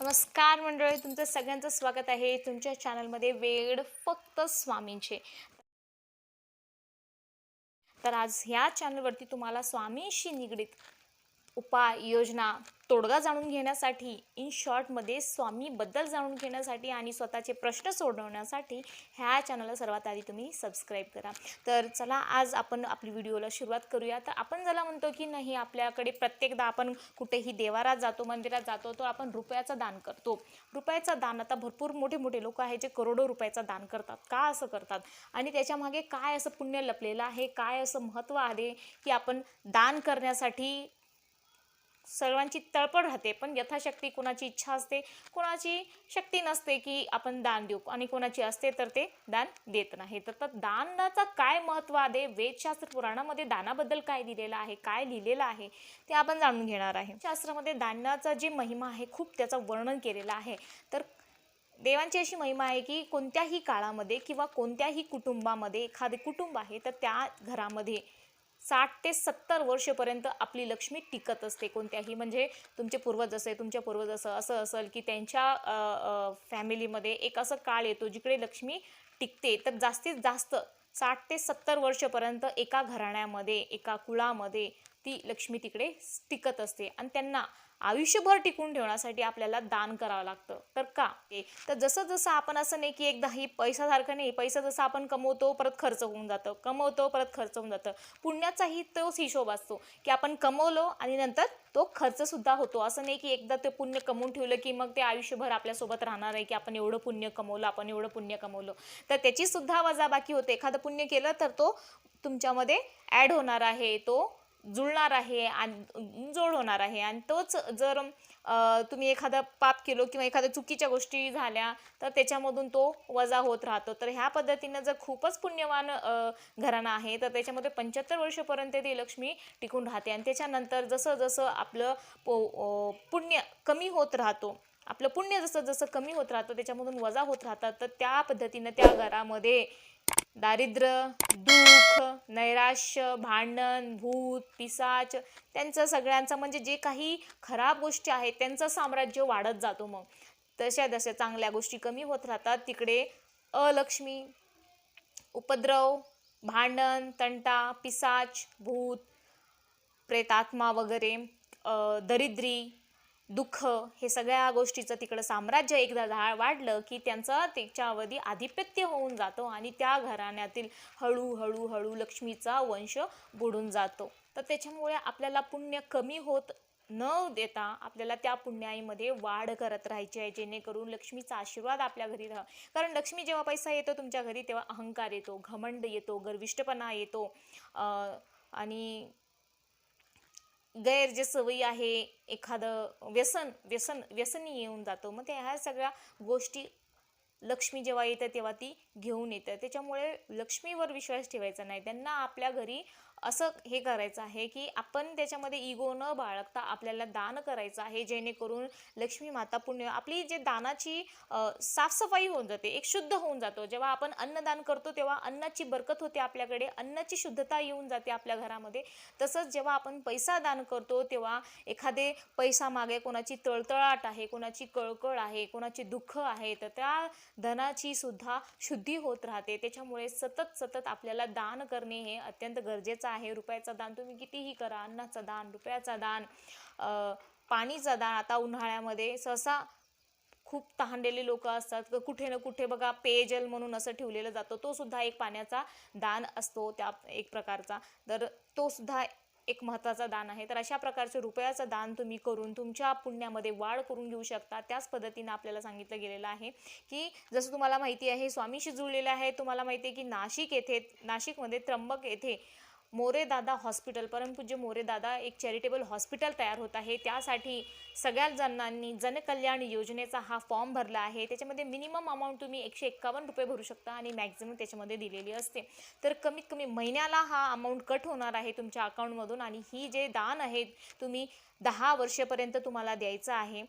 नमस्कार मंडळी तुमचं सगळ्यांचं स्वागत आहे तुमच्या चॅनलमध्ये वेळ फक्त स्वामींचे. तर आज ह्या चॅनलवरती तुम्हाला स्वामींशी निगडीत उपाय योजना तोडगा जाणून घेण्यासाठी इन शॉर्टमध्ये स्वामीबद्दल जाणून घेण्यासाठी आणि स्वतःचे प्रश्न सोडवण्यासाठी ह्या चॅनलला सर्वात आधी तुम्ही सबस्क्राईब करा. तर चला आज आपण आपली व्हिडिओला सुरुवात करूया. तर आपण ज्याला म्हणतो की नाही आपल्याकडे प्रत्येकदा आपण कुठेही देवारात जातो मंदिरात जातो तर आपण रुपयाचं दान करतो. रुपयाचं दान आता भरपूर मोठे मोठे लोक आहे जे करोडो रुपयाचं दान करतात. का असं करतात? आणि त्याच्यामागे काय असं पुण्य लपलेलं आहे? काय असं महत्त्व आहे की आपण दान करण्यासाठी सर्वांची तळपड राहते पण यथाशक्ती कोणाची इच्छा असते कोणाची शक्ती नसते की आपण दान देऊ आणि कोणाची असते तर ते दान देत नाही. तर तर काय महत्त्व आहे? वेदशास्त्र पुराणामध्ये दानाबद्दल काय दिलेलं आहे? काय लिहिलेलं आहे? ते आपण जाणून घेणार आहे. शास्त्रामध्ये दानाचा जे महिमा आहे खूप त्याचं वर्णन केलेलं आहे. तर देवांची अशी महिमा आहे की कोणत्याही काळामध्ये किंवा कोणत्याही कुटुंबामध्ये एखादे कुटुंब आहे तर त्या घरामध्ये साठ ते सत्तर वर्षपर्यंत आपली लक्ष्मी टिकत असते कोणत्याही म्हणजे तुमचे पूर्वज असे तुमच्या पूर्वज असं असं असेल की त्यांच्या फॅमिलीमध्ये एक असं काळ येतो जिकडे लक्ष्मी टिकते. तर जास्तीत जास्त साठ ते सत्तर वर्षपर्यंत एका घराण्यामध्ये एका कुळामध्ये ती लक्ष्मी तिकडे टिकत असते. आणि त्यांना आयुष्यभर टिकून ठेवण्यासाठी आपल्याला दान करावं लागतं. तर का? ते तर जसं जसं आपण असं नाही की एकदा ही पैसासारखं नाही पैसा जसा आपण कमवतो परत खर्च होऊन जातं. कमवतो परत खर्च होऊन जातं. पुण्याचाही तोच हिशोब असतो की आपण कमवलो आणि नंतर तो खर्चसुद्धा होतो. असं नाही की एकदा ते पुण्य कमवून ठेवलं की मग ते आयुष्यभर आपल्यासोबत राहणार आहे की आपण एवढं पुण्य कमवलं आपण एवढं पुण्य कमवलं. तर त्याचीसुद्धा वजाबाकी होते. एखादं पुण्य केलं तर तो तुमच्यामध्ये ॲड होणार आहे. तो जुळणार आहे आणि जोड होणार आहे. आणि तोच जर तुम्ही एखादा पाप केलो किंवा एखाद्या चुकीच्या गोष्टी झाल्या तर त्याच्यामधून तो वजा होत राहतो. तर ह्या पद्धतीनं जर खूपच पुण्यवान घराणं आहे तर त्याच्यामध्ये पंच्याहत्तर वर्षपर्यंत ती लक्ष्मी टिकून राहते. आणि त्याच्यानंतर जसं जसं आपलं पो पुण्य कमी होत राहतो आपलं पुण्य जसं जसं कमी होत राहतं त्याच्यामधून वजा होत राहतात. तर त्या पद्धतीनं त्या घरामध्ये दारिद्र्य दुःख नैराश्य भांडण भूत पिसाच त्यांचं सगळ्यांचं म्हणजे जे काही खराब गोष्टी आहेत त्यांचं साम्राज्य वाढत जातो मग. तशा जशा चांगल्या गोष्टी कमी होत राहतात. तिकडे अलक्ष्मी उपद्रव भांडण तंटा पिसाच भूत प्रेतात्मा वगैरे दरिद्री दुःख हे सगळ्या गोष्टीचं तिकडं साम्राज्य एकदा झा वाढलं की त्यांचं त्याच्या अवधी आधिपत्य होऊन जातो आणि त्या घराण्यातील हळूहळू हळू लक्ष्मीचा वंश बुडून जातो. तर त्याच्यामुळे आपल्याला पुण्य कमी होत न देता आपल्याला त्या पुण्याईमध्ये वाढ करत राहायची आहे जेणेकरून लक्ष्मीचा आशीर्वाद आपल्या घरी राहा. कारण लक्ष्मी जेव्हा पैसा येतो तुमच्या घरी तेव्हा अहंकार येतो घमंड येतो गर्विष्ठपणा येतो. आणि गैर जे सवयी आहे एखादं व्यसन व्यसन व्यसनी येऊन जातो. मग त्या ह्या सगळ्या गोष्टी लक्ष्मी जेव्हा येते तेव्हा ती घेऊन येतं. त्याच्यामुळे लक्ष्मीवर विश्वास ठेवायचा नाही. त्यांना आपल्या घरी असं हे करायचं आहे की आपण त्याच्यामध्ये इगो न बाळगता आपल्याला दान करायचं आहे जेणेकरून लक्ष्मी माता पुण्य आपली जे दानाची साफसफाई होऊन जाते एक शुद्ध होऊन जातो. जेव्हा आपण अन्नदान करतो तेव्हा अन्नाची बरकत होते आपल्याकडे अन्नाची शुद्धता येऊन जाते आपल्या घरामध्ये. तसंच जेव्हा आपण पैसा दान करतो तेव्हा एखादे पैसा मागे कोणाची तळतळाट आहे कोणाची कळकळ आहे कोणाची दुःख आहे तर त्या धनाची सुद्धा शुद्ध होत राहते. त्याच्यामुळे सतत सतत आपल्याला दान करणे हे अत्यंत गरजेचं आहे. रुपयाचं दान तुम्ही कितीही करा अन्नाचं दान रुपयाचं दान पाणीचा दान आता उन्हाळ्यामध्ये सहसा खूप तहानलेले लोक असतात. कुठे ना कुठे बघा पेयजल म्हणून असं ठेवलेलं जातं. तो सुद्धा एक पाण्याचा दान असतो त्या एक प्रकारचा. तर तो सुद्धा एक महत्त्वाचं दान आहे. तर अशा प्रकारचे रुपयाचं दान तुम्ही करून तुमच्या पुण्यामध्ये वाढ करून घेऊ शकता. त्याच पद्धतीनं आपल्याला सांगितलं गेलेलं आहे की जसं तुम्हाला माहिती आहे स्वामीशी जुळलेलं आहे. तुम्हाला माहिती आहे की नाशिक येथे नाशिकमध्ये त्र्यंबक येथे मोरेदादा हॉस्पिटल परमपूज्य मोरेदादा एक चॅरिटेबल हॉस्पिटल तयार होत आहे. त्यासाठी सगळ्या जणांनी जनकल्याण योजनेचा हा फॉर्म भरला आहे. त्याच्यामध्ये मिनिमम अमाऊंट तुम्ही एकशे एक्कावन्न रुपये भरू शकता आणि मॅक्झिमम त्याच्यामध्ये दिलेली असते. तर कमीत कमी महिन्याला हा अमाऊंट कट होणार आहे तुमच्या अकाउंटमधून आणि ही जे दान आहे तुम्ही दहा वर्षापर्यंत तुम्हाला द्यायचं आहे.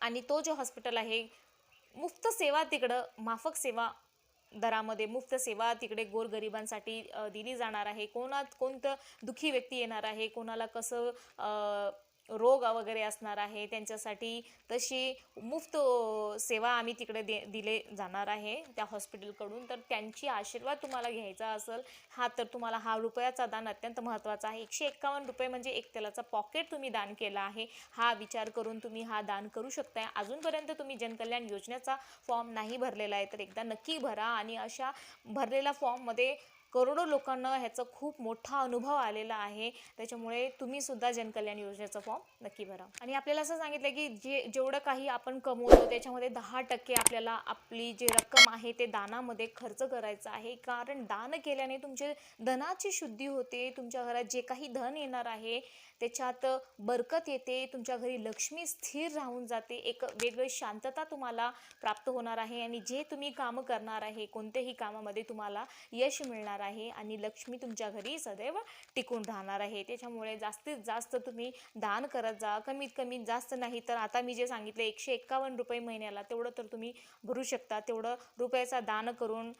आणि तो जो हॉस्पिटल आहे मुफ्त सेवा तिकडं माफक सेवा दरामध्ये मुफ्त सेवा तिकडे गोरगरिबांसाठी दिली जाणार आहे. कोणात कोणतं दुःखी व्यक्ती येणार आहे? कोणाला कसं रोग वगैरे असणार आहे त्यांच्यासाठी तशी मुफ्त सेवा आम्ही तिकडे दे दिले जाणार आहे त्या हॉस्पिटलकडून. तर त्यांची आशीर्वाद तुम्हाला घ्यायचा असेल हा तर तुम्हाला हा रुपयाचा दान अत्यंत महत्त्वाचा आहे. एकशे एक्कावन्न रुपये म्हणजे एक तेलाचा पॉकेट तुम्ही दान केला आहे. हा विचार करून तुम्ही हा दान करू शकताय. अजूनपर्यंत तुम्ही जनकल्याण योजनेचा फॉर्म नाही भरलेला आहे तर एकदा नक्की भरा आणि अशा भरलेल्या फॉर्ममध्ये करोडो लोकांना ह्याचा खूप मोठा अनुभव आलेला आहे. त्याच्यामुळे तुम्ही सुद्धा जनकल्याण योजनेचा फॉर्म नक्की भरा. आणि आपल्याला असं सांगितलं की जे जेवढं काही आपण कमवतो त्याच्यामध्ये दहा टक्के आपल्याला आपली जी रक्कम आहे ते दानामध्ये खर्च करायचं आहे. कारण दान केल्याने तुमचे धनाची शुद्धी होते तुमच्या घरात जे काही धन येणार आहे त्याच्यात बरकत येते तुमच्या घरी लक्ष्मी स्थिर राहून जाते. एक वेगळी शांतता तुम्हाला प्राप्त होणार आहे. आणि जे तुम्ही कामं करणार आहे कोणत्याही कामामध्ये तुम्हाला यश मिळणार आहे आणि लक्ष्मी तुमच्या घरी सदैव टिकून राहणार आहे. त्याच्यामुळे जास्तीत जास्त तुम्ही दान करत जा. कमीत कमी जास्त नाही तर आता मी जे सांगितलं एकशे एक्कावन्न रुपये महिन्याला तेवढं तर तुम्ही भरू शकता. तेवढं रुपयाचा दान करून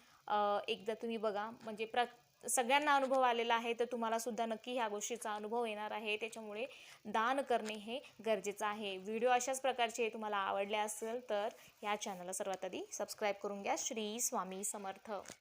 एकदा तुम्ही बघा. म्हणजे प्र सगळ्यांना अनुभव आलेला आहे तर तुम्हाला सुद्धा नक्की ह्या गोष्टीचा अनुभव येणार आहे. त्याच्यामुळे दान करणे हे गरजेचं आहे. व्हिडिओ अशाच प्रकारचे तुम्हाला आवडले असेल तर या चॅनलला सर्वात आधी सबस्क्राईब करून घ्या. श्री स्वामी समर्थ.